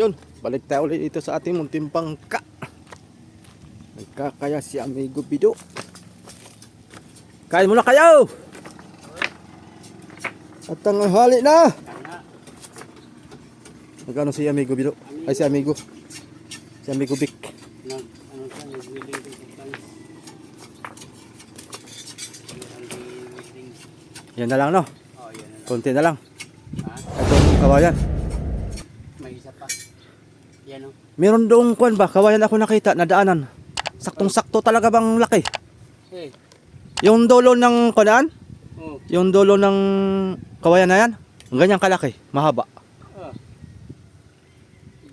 Yun, balik tayo ulit dito sa ating munting bangka. Nagkakaya si Amigo Bido. Kain muna kayo! At ang hali na! Magkano si Amigo Bido? Ay si Amigo. Si Amigo. Anti-welding. Yan na lang no. Oh, yan na lang. Konti na lang. Itong kawayan. May isa pa. Yan oh. o. Meron doong kwan ba? Kawayan ako nakita na daanan. Saktong-sakto talaga bang laki? Eh, Yung dulo ng kunaan? oh. Yung dulo ng kawayan na yan? Ganyan kalaki, mahaba. Ah,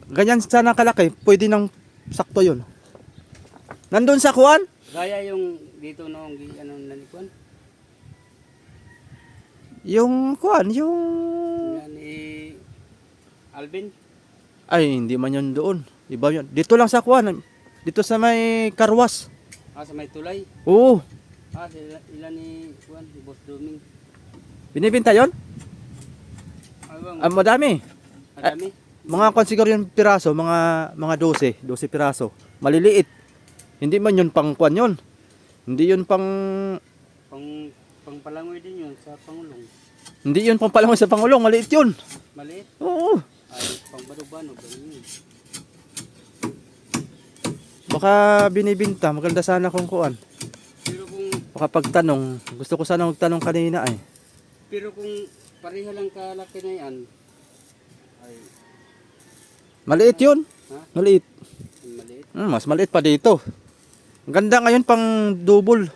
Ganyan sana kalaki, pwede nang sakto yun. Nandun sa kuwan? gaya yung dito noong ano nalikuan. Yung kuwan, yung... Yan ni Alvin. Ay, hindi man yun doon. Iba yun. Dito lang sa kuwan. Dito sa may karwas. Ah, sa may tulay. Oo. Ah, sila, ilan ni Juan, si Boss Duming. Binibinta yon? Ah, Ah, madami. madami. Mga kwan siguro yung piraso, mga mga 12, 12 piraso. Maliliit. Hindi man yun pang kwan yun. Hindi yun pang Pang, pang palangoy din yun sa Pangulong. hindi yun pang palangon sa pangulong, maliit yun. Maliit. Oo. Ay, pang banog-banog. Ganun yun. Baka binibinta, maganda sana kung kuan. Pero kung, Baka pagtanong, gusto ko sana magtanong kanina ay. pero kung pareha lang kalaki na yan, ay, Maliit yun. ha? Maliit. Ang maliit. Hmm, mas maliit pa dito. Ang ganda ngayon pang double.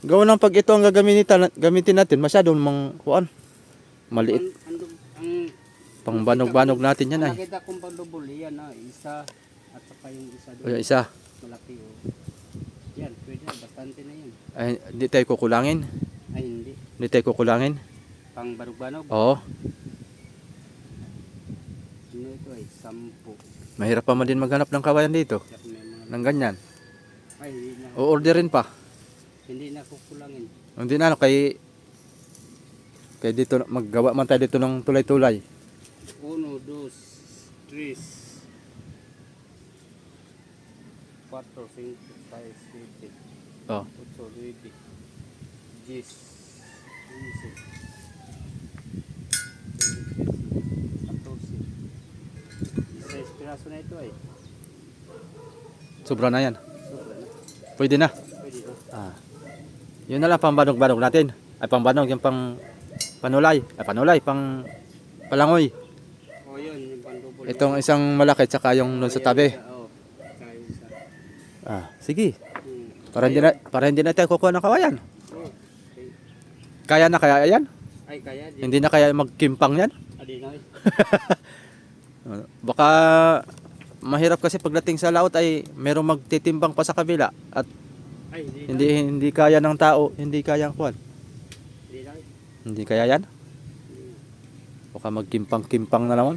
Gawa ng pag ito ang gagamitin, gamitin natin, masyadong mang kuan. Maliit. Ang, ang, ang, Pang banog-banog natin yan ay. ang nakita kong pang-double, yan ah, isa, saka yung isa O doon, yung isa. malaki oh. Yan, pwede na, bastante na yan. Ay, hindi tayo kukulangin. Ay, hindi. Hindi tayo kukulangin. Pang banog-banog. Oo. Ano ito ay, sampu. Mahirap pa man din maghanap ng kawayan dito. Mga, Ng ganyan. ay, hindi na, O orderin pa. hindi na kukulangin. Hindi na ano, kay kay dito maggawa man tayo dito ng tulay-tulay. Uno, dos, tres, Oh. piraso na ito ay. Sobra na yan. Sobra na. Pwede na. Pwede na. Ah. Yun na lang pambanog-banog natin. Ay pambanog yung pang panulay. Ay panulay, pang palangoy. O yun, yung pandubol. Itong isang malaki tsaka yung doon sa tabi. Ah, sige. Para hindi na para hindi na tayo kukuha ng kawayan. Kaya na kaya yan? Ay, kaya. Di. Hindi na kaya magkimpang yan? Adi na eh. Ah, Baka mahirap kasi pagdating sa laot ay merong magtitimbang pa sa kabila at Ay, hindi. hindi hindi kaya ng tao, hindi kaya ang kuwan. Hindi na eh. Hindi kaya yan? Baka magkimpang-kimpang na naman.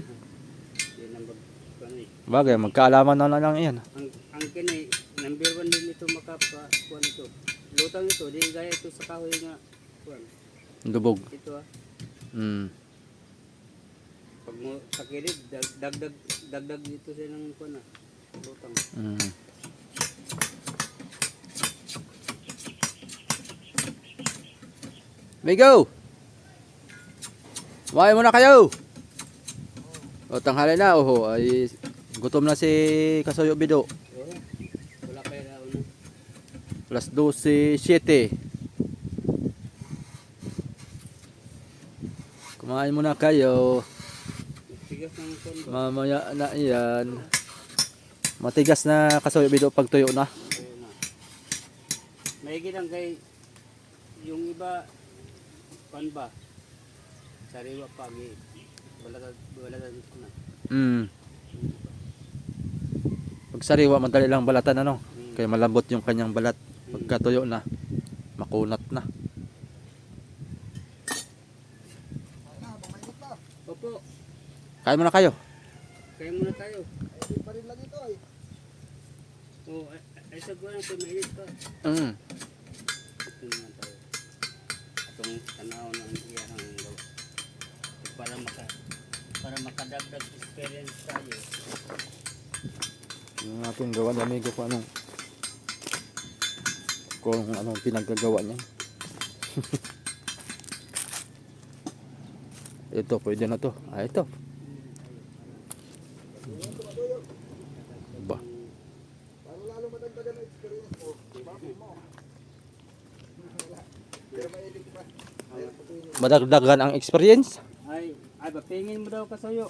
Ano eh. Bagay, magkaalaman na lang yan. Ang, ang kinay, number one din ito makapa, kuhan ito. Lutang ito, di gaya ito sa kahoy nga, kuhan. Lubog. Ito ah, Mm. pag mo sa kilid, dag, dagdag, dagdag dito siya ng kuhan ah. Lutang. Mm. Migo! Kumain muna kayo! O, tanghali na. Oho, ay gutom na si Kasoyo Bido. Oo, wala kayo na ano. Plus 12, 7. Kumain muna kayo. Mamaya na yan. Matigas na Kasoyo Bido pag tuyo na. Ayun na. May lang kay, yung iba, kuhan ba? Sariwa pa, gi. Wala ka, wala ka dito na. Mm. Pag sariwa, madali lang balatan ano. Hmm. Kaya malambot yung kanyang balat. Pagka tuyo na, makunat na. Opo, Kain muna kayo. kaya muna tayo. Ay, pa rin lang ito ay. Oo, ay, ay sa guwan ito, mainit pa. Mm. Ito naman tayo. Itong tanaw ng iyang gawa. Para maka para makadagdag experience tayo. Yung natin gawa ni amigo kung anong kung anong pinaggagawa niya. ito, pwede na to. Ah, ito. Ba. Madagdagan ang experience. Ay, ay bapingin mo daw kasayo.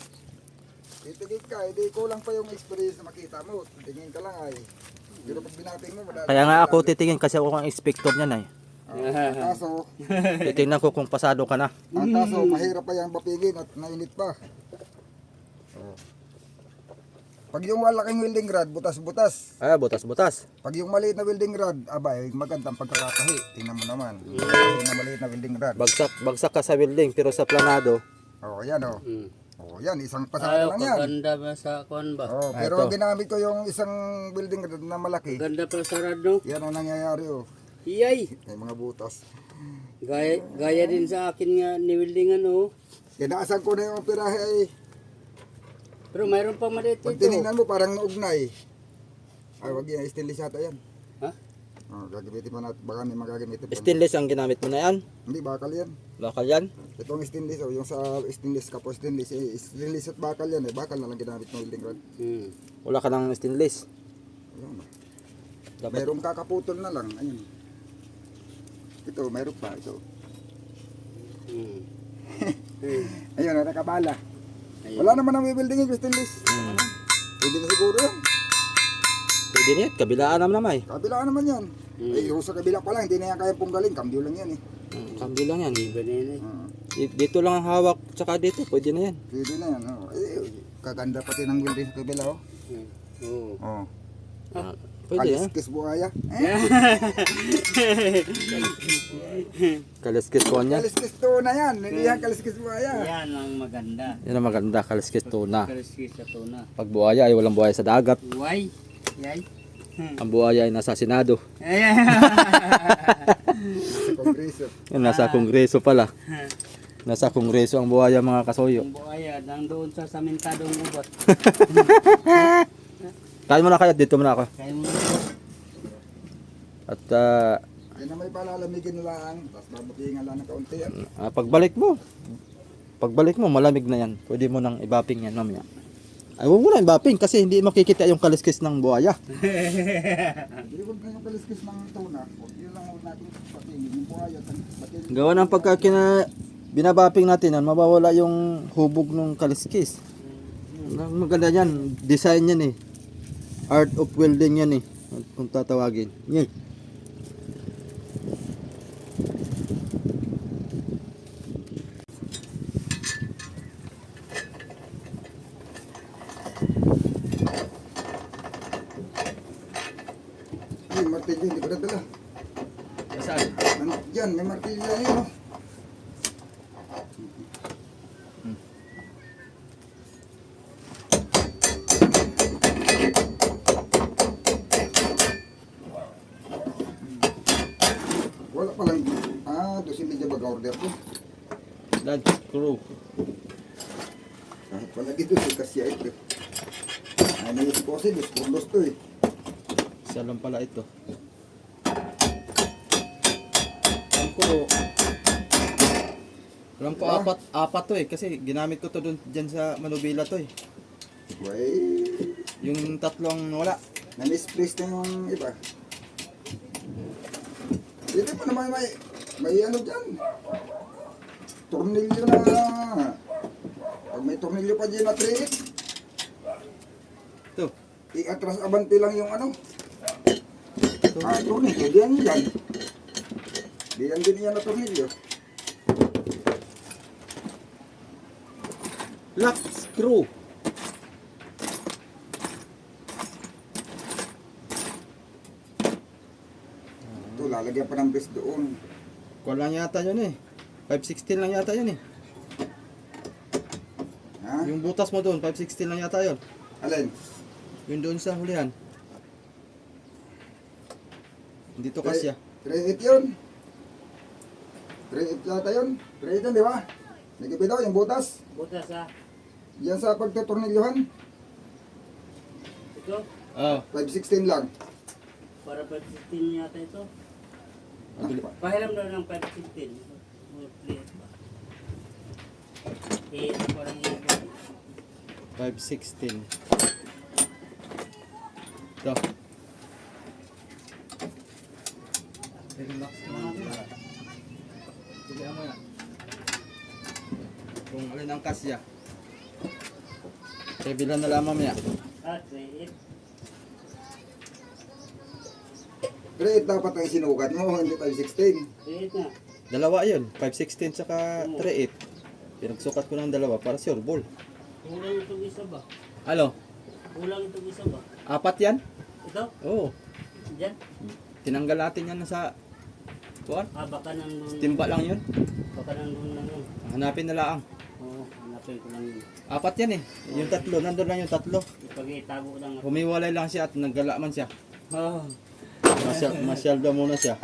Titigil ka, hindi kulang pa yung experience na makita mo. Tingin ka lang ay. Pero pag binaping mo, madali. Kaya nga ako titingin kasi ako ang inspector niyan ay. ang kaso, Titingnan ko kung pasado ka na. ang kaso, mahirap pa yung bapigin at nainit pa. Pag yung malaking welding rod, butas-butas. Ah, butas-butas. Pag yung maliit na welding rod, abay, magandang pagkakatahi. Tingnan mo naman. Yung na maliit na welding rod. Bagsak, bagsak ka sa building pero sa planado. Oo, yan o. Hmm. Oo, yan, isang pasada Ayaw, lang yan. kaganda ba sa kuan ba? Oo, Ah, pero ito. ginamit ko yung isang building na malaki. Ganda pa sa rad no? Yan ang nangyayari oh. Iyay! May mga butas. Gaya, gaya din sa akin nga ni Wildingan oh. Kinaasan ko na yung pirahe ay Pero mayroon pang maliit pag ito. tinignan mo parang naugnay. Ay, wag yan. Stainless yata yan. Oh, gagamitin pa natin. Baka may magagamitin pa. Stainless ang ginamit mo na yan. Hindi, bakal yan. Bakal yan. Itong stainless, oh, yung sa stainless kapos stainless, eh, stainless at bakal yan eh. Bakal na lang ginamit ng welding rod. Hmm. Wala ka ng stainless. Ayun. Dapat Merong kakaputol na lang. Ayun. Ito, meron pa. Ito. Hmm. Ayun, oh, nakabala. Ayun. Wala naman ang welding yung stainless. Hmm. Pwede na siguro yan. Pwede niya, kabilaan naman naman eh. Kabilaan naman yan. Hmm. Eh, yung sa kabila pa lang, hindi na yan kaya punggalin. Kambyo lang yan eh. Kambi lang yan. Iba na eh. Ah, Di- Dito lang ang hawak, tsaka dito, pwede na yan. pwede na yan. Oh. Eh, kaganda pati ng welding sa kabila. Oh. Hmm. Oo. Oh. Ah, pwede yan. Kaliskis buhaya. Eh, Kaliskis niya. kaliskis to na yan. Hindi yan kaliskis buhaya. Yan ang maganda. Yan ang maganda, kaliskis tuna. Kaliskis sa tuna. Pag buhaya ay walang buhaya sa dagat. Why? Yay? Ang buhaya ay nasa Senado. Kongreso. Nasa Kongreso pala. Nasa Kongreso ang buhaya mga kasoyo. Yung buhaya, nandoon sa samentadong ubot. Kain mo na kaya, dito muna ako. Kaya mo At ah, Yan na may palalamigin lang. Tapos babatingan lang ng kaunti. ah, pagbalik mo, pagbalik mo, malamig na yan. Pwede mo nang ibaping yan mamaya. Ay, huwag mo na ibaping kasi hindi makikita yung kaliskis ng buhaya. Hindi na yung kaliskis ng tuna. Yun lang huwag natin patingin. Yung buhaya. Gawa ng pagka kina, binabaping natin yan, mabawala yung hubog ng kaliskis. Ang Maganda yan, design yan eh. Art of welding yan eh. Kung tatawagin. Yan. Ay, martilyo. Hindi ko nadala. Saan? Nan- Yan, may martilyo yan yun. Oh. Wala pa lang. Ah, doon hindi niya mag-order ko. That screw. Kahit pala dito si Kasya ito. Ay, naisip ko kasi, dos pundos to eh. Isa lang pala ito. Alam ko, alam ko Ah. apat, apat to eh. Kasi ginamit ko to dun, dyan sa Manubila to eh. Way, Yung tatlong wala. na-misplace na yung iba. Dito pa naman may, may ano dyan. Tornilyo na. Pag may tornilyo pa dyan na 3 Ito. i-atras abante lang yung ano. Ito. Ah, tornilyo, diyan yan. Diyan din yan na tornilyo. Lock screw. Ito, lalagyan pa ng base doon. Kuha lang yata yun eh. 516 lang yata yun eh. Ha? Yung butas mo doon, 516 lang yata yun. Alin? Yung doon sa hulihan. Dito kasya. 3-8 yun. 3-8 yata yun. 3-8 yun, di ba? Nagkipi daw yung butas. Butas ah. Yan sa pagtutornilyohan, Ito, Oh. 516 lang. para 516 yata ito. Mabili. Pahiram daw ng 516. More plate ba? Eh, parang iba. 516. Ito. Relax naman. Pilihan mo yan. Kung alin ang kasya. Bilan na lamang niya. 38. Pero ito dapat ang sinukat mo, hindi 516. 38 na. Dalawa yun. 516 tsaka 38. Pinagsukat ko ng dalawa para sure ball. Kulang itong isa ba? Alo? Kulang itong isa ba? Apat yan? Ito? Oo. Diyan? Tinanggal natin yan sa... Kuan? Ah, baka nandun. Timba lang yun. Baka nandun na yun. Hanapin na lang. Ko lang yun. Apat yan eh. Yung tatlo. Nandun lang yung tatlo. Ipag-itago lang ako. Humiwalay lang siya at naggala man siya. Oh. Masyal, masyal daw muna siya.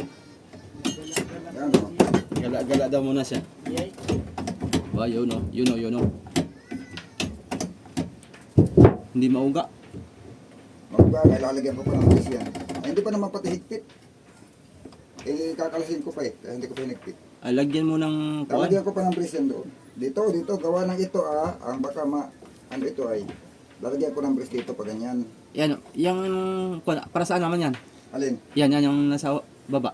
Gala-gala daw muna siya. Yay. Ba, yun o. Yun o, yun o. Hindi mauga. Magbagay, lalagyan ko pa ng brace yan. Ay, hindi pa naman pati higpit. Eh, kakalasin ko pa eh, kaya hindi ko pa hinigpit. Ay, lagyan mo ng. Lalagyan ko pa ng brace yan doon. Dito, dito, gawa ng ito ah, ang baka ma, ano ito ay, lalagyan ko ng brace dito pa ganyan. Yan, yung para saan naman yan? Alin? Yan, yan yung nasa baba.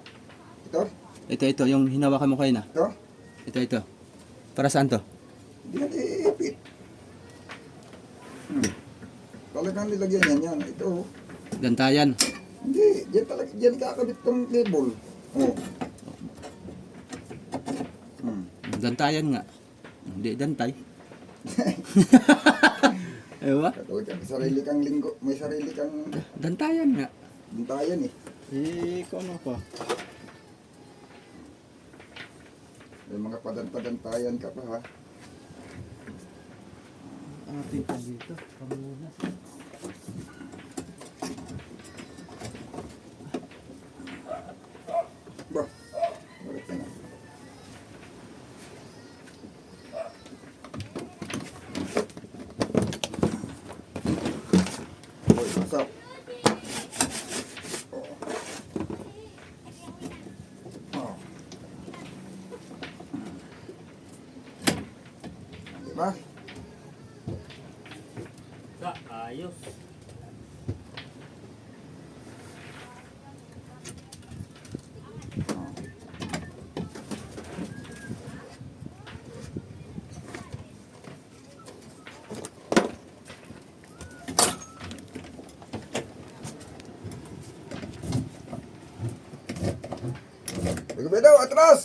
Ito? Ito, ito, yung hinawakan mo kayo na. Ito? Ito, ito. Para saan to? Hindi natin iipit. Hmm. Talagang nilagyan yan yan. Ito, Gantayan. hindi, diyan talaga, diyan kakabit tong cable. Oh. Hmm. Gantayan nga. Hindi, dantay. Ewa? Katulad yan, sarili kang linggo, may sarili kang Dantayan nga. bintayan eh. Eh, kung ano pa? May mga padan-padantayan ka pa ha. Ating pa dito. Pamunas. Igubidaw, atras!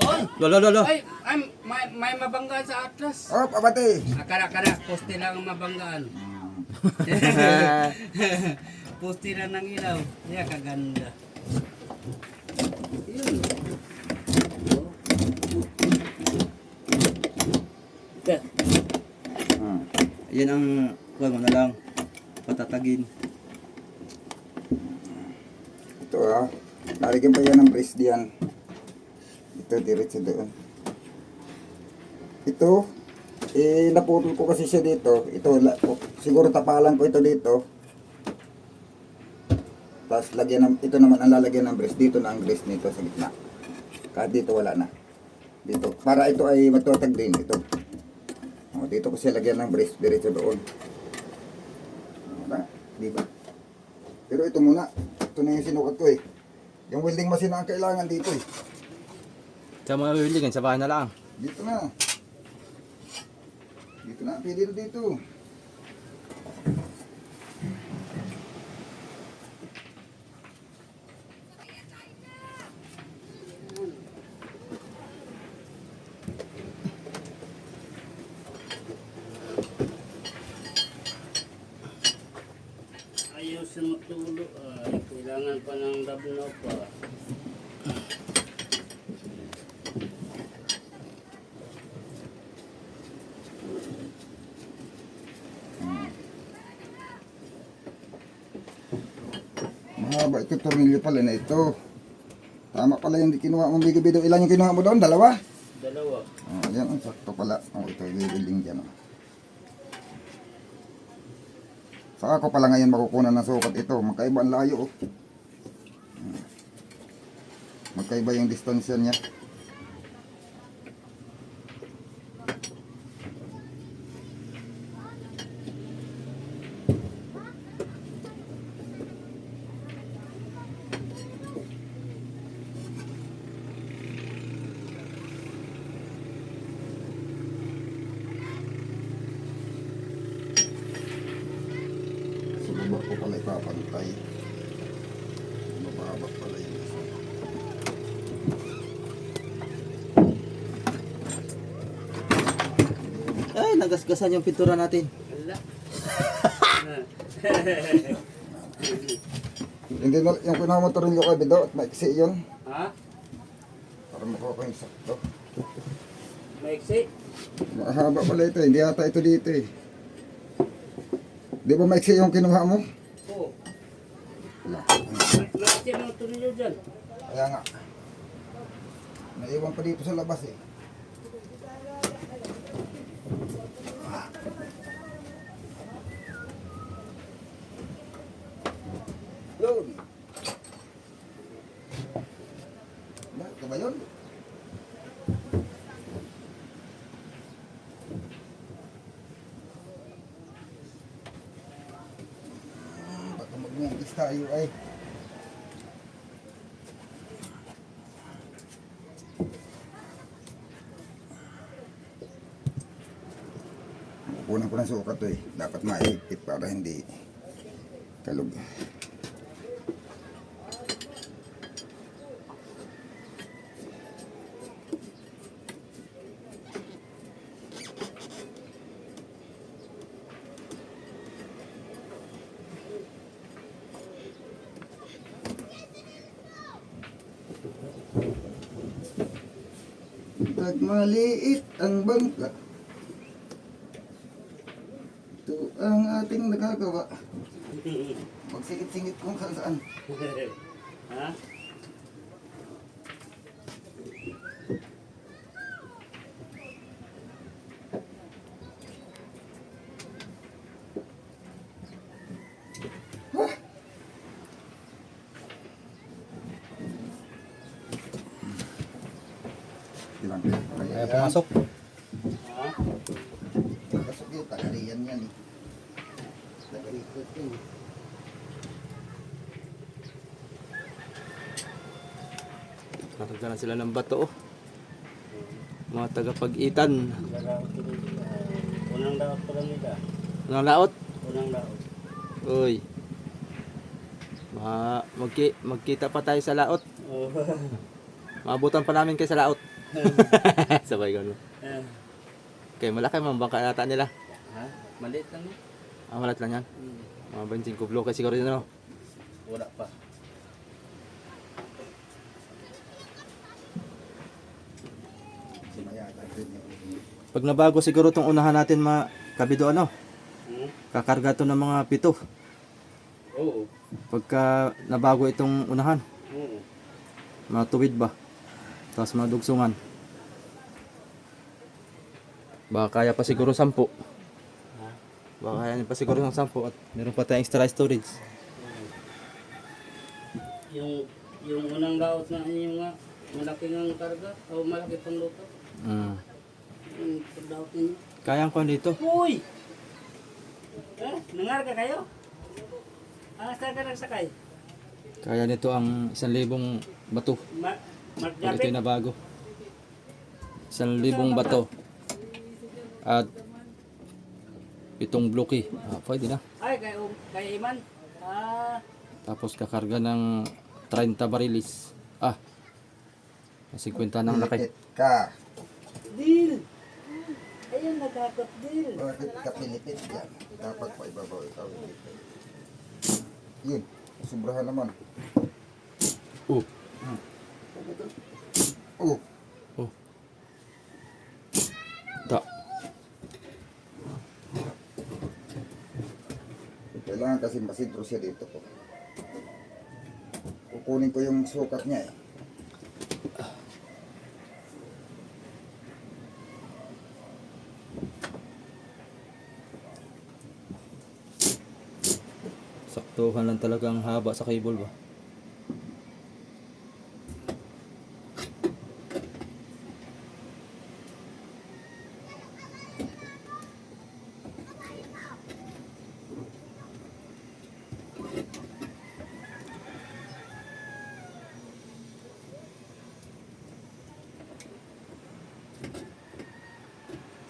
Hoy! Lolo, lolo. Ay, ay, may, may mabanggaan sa atlas. Oh, pabati! Akara, akara, poste lang ang mabanggaan. poste lang ng ilaw. Kaya kaganda. Yun. Hmm. Yan ang, kuwan mo na lang. Patatagin. Ito ah. Lalagyan pa yan ng brace diyan. Ito, diretso doon. Ito, eh, naputol ko kasi siya dito. Ito, siguro tapalan ko ito dito. Tapos lagyan ng, ito naman ang lalagyan ng brace. Dito na ang brace nito sa gitna. Kahit dito wala na. Dito. Para ito ay matutag din. Ito. Oh, dito ko siya lagyan ng brace. Diretso doon. Wala. Di ba? Pero ito muna. Ito na yung sinukat ko eh. Yung welding machine ang kailangan dito eh. Sa mga bibiligan, sa bahay na lang. Dito na. Dito na. Pwede na dito. mahaba ito tornilyo pala na ito. Tama pala yung kinuha mong bigabi daw ilan yung kinuha mo doon? dalawa? dalawa. Oh, yan ang sakto pala. Oh, ito bibiling dyan oh. saka ko pala ngayon makukunan ng sukat ito. Magkaiba ang layo oh. hmm. magkaiba yung distansya niya. Nagasgasan yung pintura natin. Wala. Hindi na, yung pinamatoril yung kabido at maiksi yun. ha? Para makuha ko yung sakto. Maiksi? Mahaba pala ito, hindi ata ito dito eh. Di ba maiksi yung kinuha mo? Oo. Wala. Maiksi mo ito ninyo dyan. Kaya nga. Naiwan pa dito sa labas eh. Yun. Ba, ito ba yun? Ah, Baka mag-mungkis tayo ay. Kukunan ko ng sukat eh. Dapat maipit para hindi kalog. Pag maliit ang bangka, ito ang ating nagagawa. Magsingit-singit kung saan saan. ha? Ilang kaya pumasok. Pasok yun, tagariyan yan eh. Yun. Natagdalan sila ng bato oh. Mga tagapag-itan. Unang laot pa lang nila. Anong laot? Unang laot. Uy. Ma magki magkita pa tayo sa laot. Oh. Maabutan pa namin kayo sa laot. Sabay gano'n. Eh, Okay, malaki mga bangka nata nila. ha? Maliit lang yun. Ah, malat lang yan. Hmm. Mga 25 bloke siguro yun ano. Wala pa. Pag nabago siguro tong unahan natin mga kabido ano. Hmm? Kakarga to ng mga pito. Oo. Pagka nabago itong unahan. Oo. Mga tuwid ba? Tapos mga dugsungan. Baka kaya pa siguro 10. Baka niya pa siguro ng 10 at meron pa tayong extra storage. Yung yung unang laot na yung nga malaki ng karga o malaki pang luto. Mm. Yung paglaot ninyo. Kaya ko dito. Uy! Eh, nangarga kayo? Ah, saan ka nagsakay? Kaya nito ang 1,000 bato. Ma Mark ito Japet? yung nabago. 1,000 bato. At pitong bloke. Ah, pwede na. Ay, kay, kay Iman. Ah, Tapos kakarga ng 30 barilis. Ah, 50 ng laki. Pilipit ka. deal! Ayun, nagkakot deal. Bakit ka pilipit yan? Dapat pa ibabaw ikaw. Yun. Sobrahan naman. Oh, Oh. oh. Kailangan kasi masintro siya dito po. Kukunin ko yung sukat niya eh. Saktuhan lang talaga ang haba sa cable ba?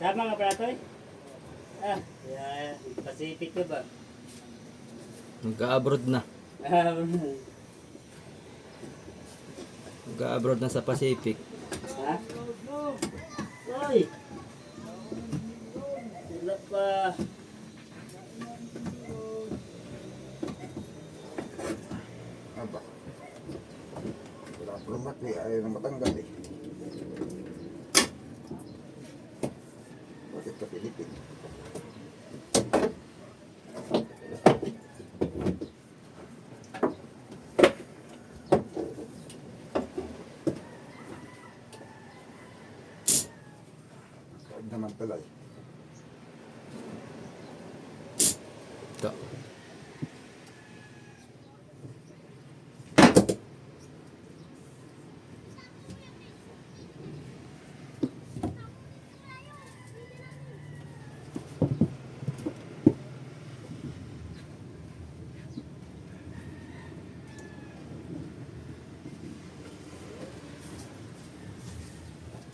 Sama nga pala to eh. Ah, yeah, Pacific ka ba? Nag-abroad na. Nag-abroad na sa Pacific. ha? Oy! Wala pa. Aba. Wala pa lumat eh. Ayaw na matanggal eh. Bakit ka Pilipin? Huwag naman pala eh. Ito.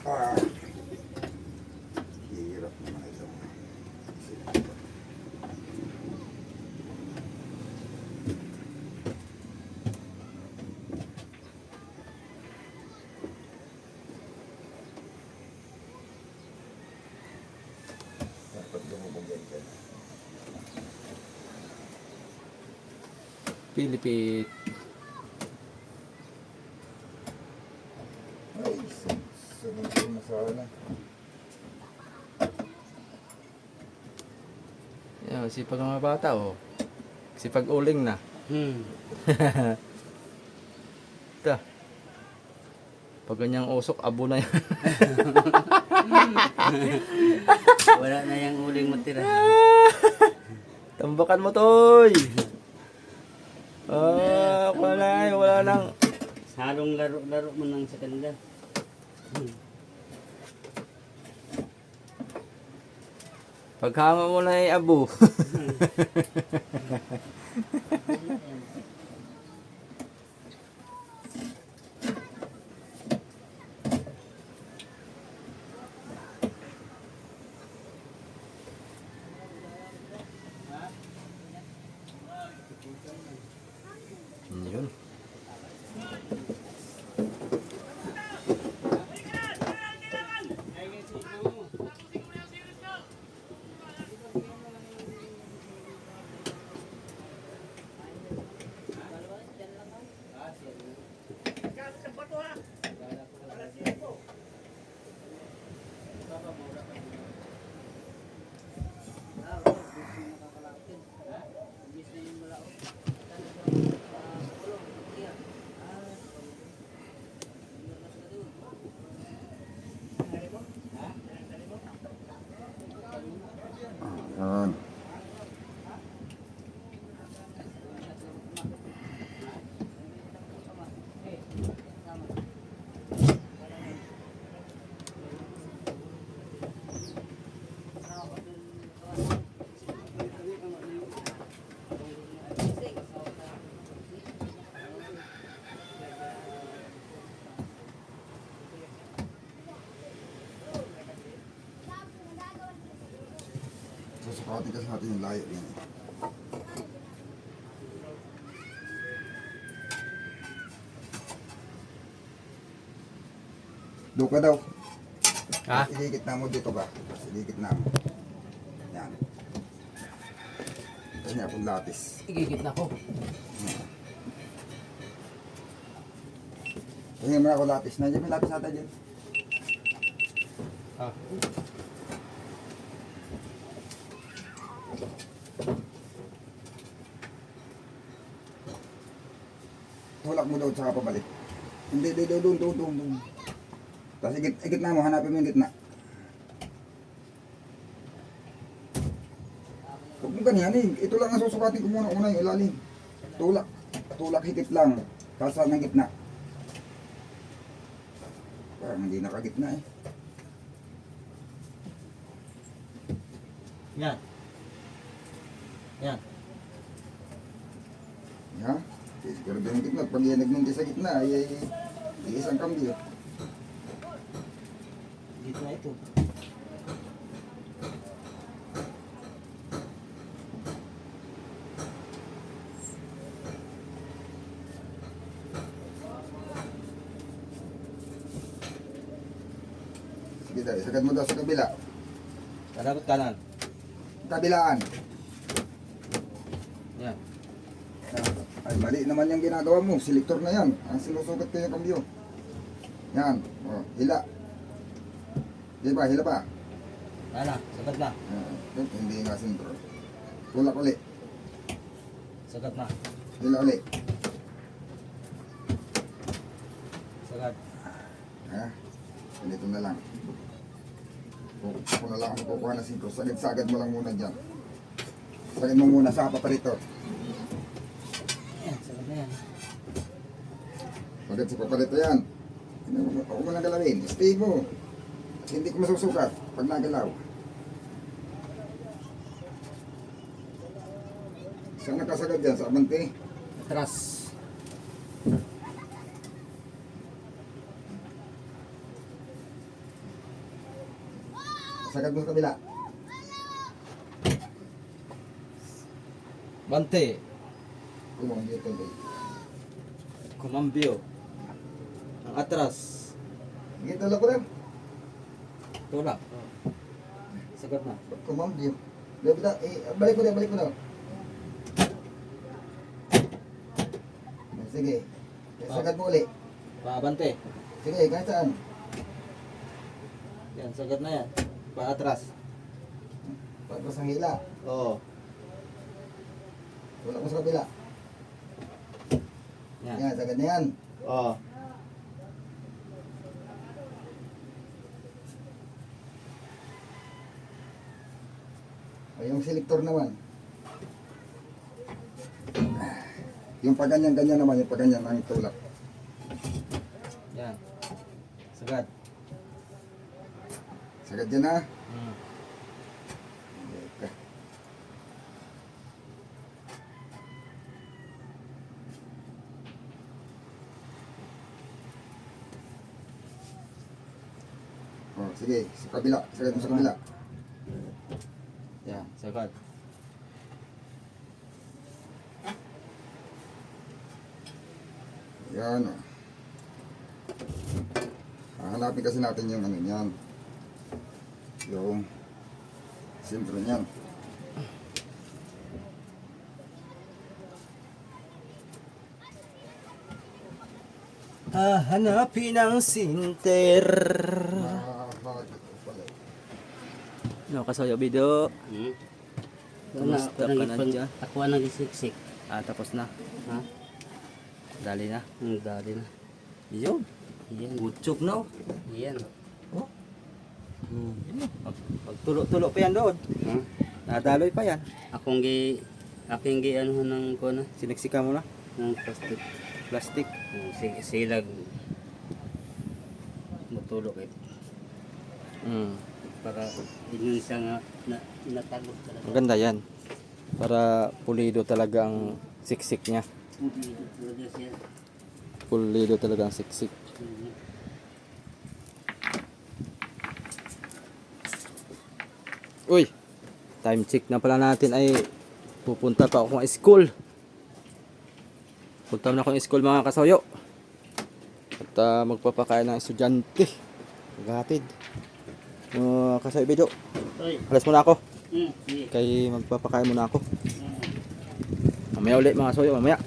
Ah. Hirap naman ito. Dapat lumubog yan dyan. Pilipit. Ay, sun- sunod ko na sana. Yan, sipag ng mga bata oh. Sipag uling na. Hmm. Ito. Pag ganyang usok, abo na yan. Wala na yung uling matira. Tambakan mo, Toy! Ah, nang... Halong laro-laro mo nang sa kanila. Paghama mo na yung abo. Sasakatin ka sa atin yung layo yan. Doon ka daw. Ha? Iligit na mo dito ka. Iligit na mo. Yan. Kanya akong lapis. Igigit na ko. Kanya mo na ako lapis. Nandiyan may lapis ata dyan. Ah. Tsaka pabalik. Hindi, hindi, doon, doon, doon, doon. Tapos igit, igit na mo, hanapin mo yung gitna. Huwag mo ganyan eh. Ito lang ang susukatin ko muna una yung ilalim. Tulak. Tulak higit lang. Kasa ng gitna. Parang hindi nakagitna eh. Yan. Yan. Ha? Yung gitna. Pag yan nagmundi sa gitna, ay, ay, ay isang kambyo. Dito na ito. Sige dali, sagad mo daw sa kabila. Kalabot kanan. Kabilaan. Yan. Ay, mali naman yung ginagawa mo. Selector na yan. Ang sinusukat ko yung kambyo. Yan. O, hila. Di ba? Hila pa. Ana, sagat na. Ah, hindi nga sentro. Tulak uli. Sagat na. Hila uli. Sagat. Ha? Ganito na lang. Kung na lang ang kukuha ng sintro. Sagad-sagad mo lang muna dyan. Sagad mo muna sa paparito. Yan, sagat na yan. Sagad sa paparito yan. Huwag mo lang galawin. Stay mo. At hindi ko masusukat pag nagalaw. Saan nakasagad dyan? Sa abante? Atras. Sagad mo sa kabila. Bante. Dito. eh. Kumambyo. Atras. Sige, tulak ko lang. Tulak. Sagat na. Kumambyo. Balik na, eh, balik ko na, balik ko na. Sige. Sagad mo uli. Paabante. Sige, kahit saan. Yan, sagat na yan. Paatras. Pagkas ang hila. Oo. Tulak mo sa kabila. Yan. Yan, sagad na yan. Oo. Ay, yung selector naman. Yung paganyan-ganyan naman, yung paganyan ang tulak. Yan. Sagat. Sagad yan ha. Hmm. Okay. Oh, sige, sa kabila, sagad mo sa kabila. Yan, sagat. Yan oh. Hahanapin kasi natin yung ano niyan. Yung sentro niyan. Hahanapin ang sinter. Ah, bakit ito pala? No, kasayo video. Hmm? Kumusta Ako na dyan? Ako ang nagisiksik. Ah, tapos na. Ha? Dali na. Ang dali na. Yun. Yan. Butchok na. Yan. Hmm. Pagtulo-tulo pa yan doon. Ha? Nadaloy pa yan. Akong gi... Aking gi ano ng ko na. Siniksika mo na. Ng plastic. Plastic. Si- silag. Matulog eh. Hmm. Para yun siya nga na, natagod talaga. Maganda yan. Para pulido talaga ang siksik niya. Pulido talaga ang siksik. Uy! Time check na pala natin ay pupunta pa ako ng school. Punta na ako ng school mga kasayo. At ah, magpapakain ng estudyante. Maghatid. Uh, kasayo video. Alas muna ako. Mm. Kay magpapakain muna ako. Mamaya ulit mga kasayo. Mamaya.